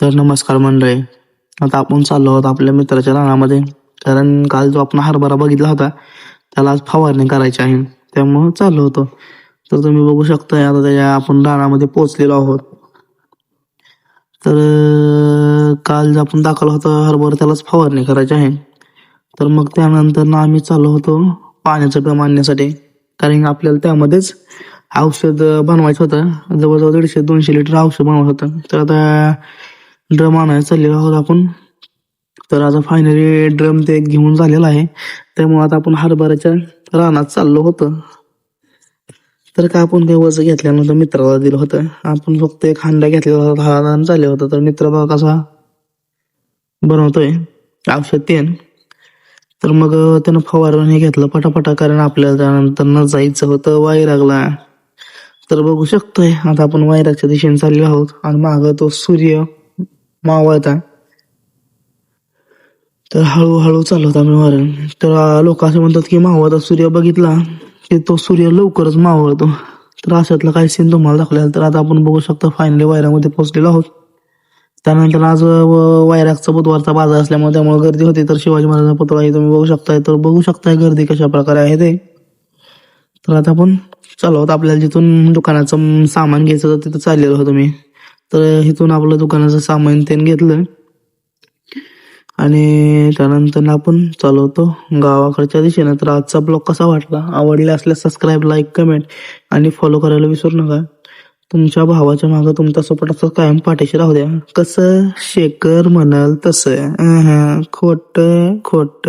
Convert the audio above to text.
तर नमस्कार मंडळी. आता आपण चाललो आहोत आपल्या मित्राच्या रानामध्ये. कारण काल जो आपण हरभरा बघितला होता त्याला आज फवारणी करायची आहे. त्यामुळं चाललो होतो. तर तुम्ही बघू शकता आता त्याच्या आपण रानामध्ये पोचलेलो आहोत. तर काल जो आपण दाखवला होता हरभरा त्यालाच फवारणी करायची आहे. तर मग त्यानंतर ना आम्ही चाललो होतो पाण्याचं ड्रम आणण्यासाठी कारण आपल्याला त्यामध्येच औषध बनवायचं होतं. जवळजवळ दीडशे दोनशे लिटर औषध बनवायचं होतं. तर आता ड्रम आणायला चाललेलो आहोत आपण. तर आता फायनली ड्रम ते घेऊन झालेला आहे. त्यामुळे आता आपण हरभऱ्याच्या रानात चाललो होतो. तर का आपण काही वज घेतल्यानंतर मित्राला दिलं होतं. आपण फक्त एक हांडा घेतलेला होता हा रान चालले होतं. तर मित्र बघा कसा बनवतोय औषध तेन तर मग त्यानं फवारून हे घेतलं पटापटा कारण आपल्याला त्यानंतर न जायचं होतं वायरागला तर बघू शकतोय आता आपण वायराच्या दिशेने चाललो आहोत. आणि मागं तो सूर्य मावळता तर हळूहळू चालवत आम्ही वारण तर लोक असे म्हणतात की मावळता सूर्य बघितला की तो सूर्य लवकरच मावळतो. तर अशातला काही सीन तुम्हाला दाखवला तर आता आपण बघू शकतो फायनली वायरामध्ये पोहोचलेलो आहोत. त्यानंतर आज व- बुधवारचा बाजार असल्यामुळे त्यामुळे गर्दी होती. तर शिवाजी महाराजांचा पुतळाही तुम्ही बघू शकताय. तर बघू शकताय गर्दी कशा प्रकारे आहे ते. तर आता आपण चालू आहोत. आपल्याला जिथून दुकानाचं सामान घ्यायचं होतं तिथं चाललेलो होतो मी तर इथून आपलं दुकानाचं सामान त्याने घेतलं. आणि त्यानंतर आपण चालवतो. गावाकडच्या दिशेनं. तर आजचा ब्लॉग कसा वाटला? आवडला असल्यास सबस्क्राईब लाईक कमेंट आणि फॉलो करायला विसरू नका. तुमच्या भावाच्या मागं तुमचा सपोर्ट असं कायम पाठीशी राहू द्या. कसं शेकर म्हणाल तसं. खोट खोट.